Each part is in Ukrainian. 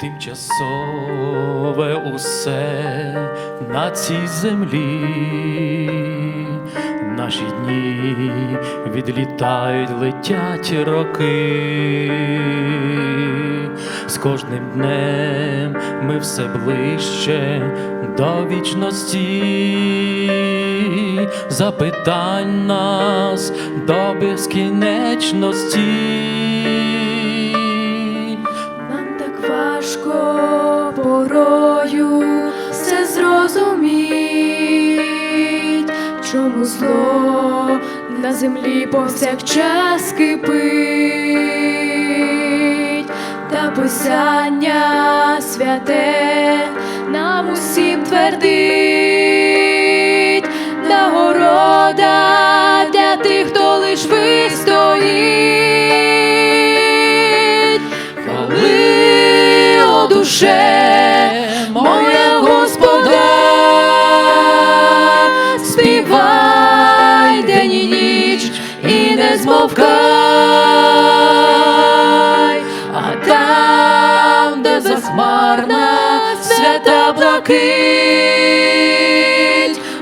тимчасове усе на цій землі, наші дні відлітають, летять роки. З кожним днем ми все ближче до вічності. Запитань нас до безкінечності. Важко порою все зрозуміть, чому зло на землі повсякчас кипить, та писання святе нам усім твердить, душе, моя Господа, співай день і ніч і не змовкай, а там, де захмарна свята блакить,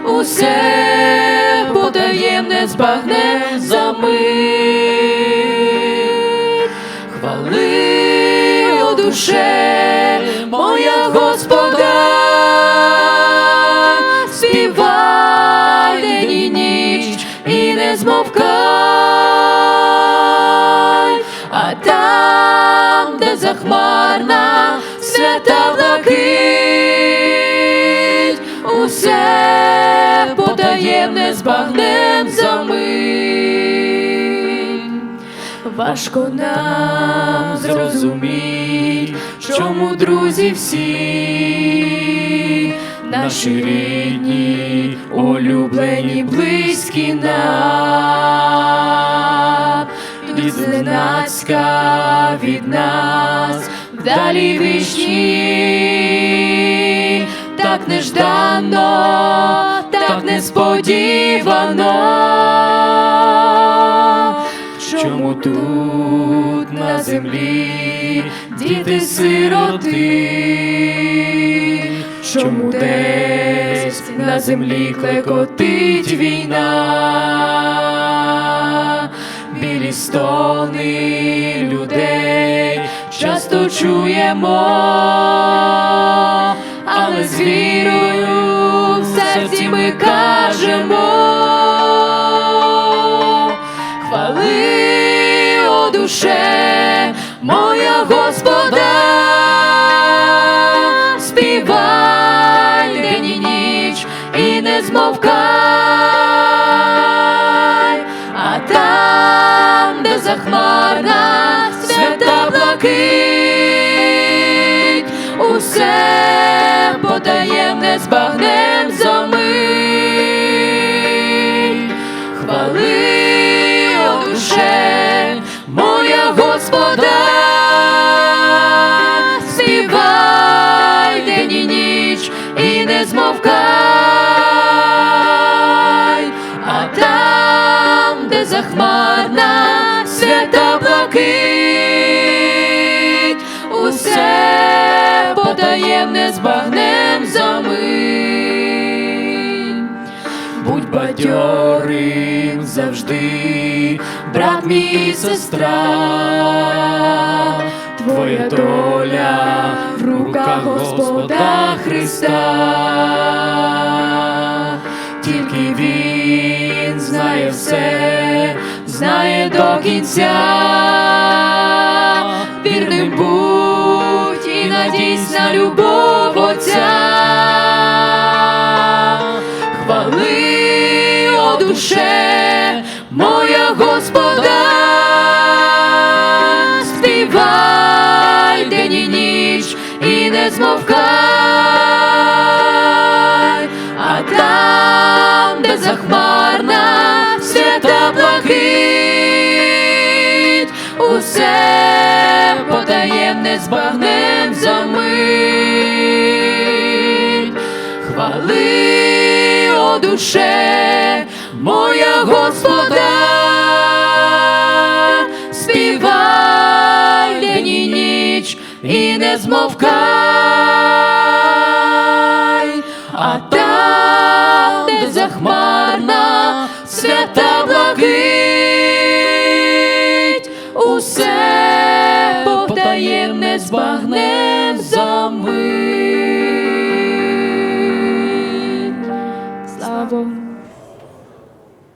усе потаємне збагне за мить. Хвали, душе, моя Господа, співай день і ніч і не змовкай, а там, де захмарна свята блакить, усе потаємне збагнем за мить. Важко нам зрозуміть, чому друзі всі, наші рідні, улюблені, близькі нам, і зненацька від нас вдалі вічні, так нежданно, так несподівано. Чому тут на землі діти сироти? Чому десь на землі клекотить війна? Білі стони людей часто чуємо, але з вірою в серці ми кажемо. Душе, моя Господа, співай день і ніч і не змовкай, а там, де захмарна там, де захмарна свята блакить, усе потаємне збагнем за мить. Будь бадьорим завжди, брат мій сестра, твоя доля в руках Господа Христа, все, знає до кінця, вірним будь і надійсь на любов Отця. Хвали, о душе, моя Господа, співай день і ніч і не змовкай, а там, де захмарна блакить, усе потаємне збагнем за мить. Хвали, о душе, моя Господа, співай день і ніч і не не змовкай, збагнем за мить.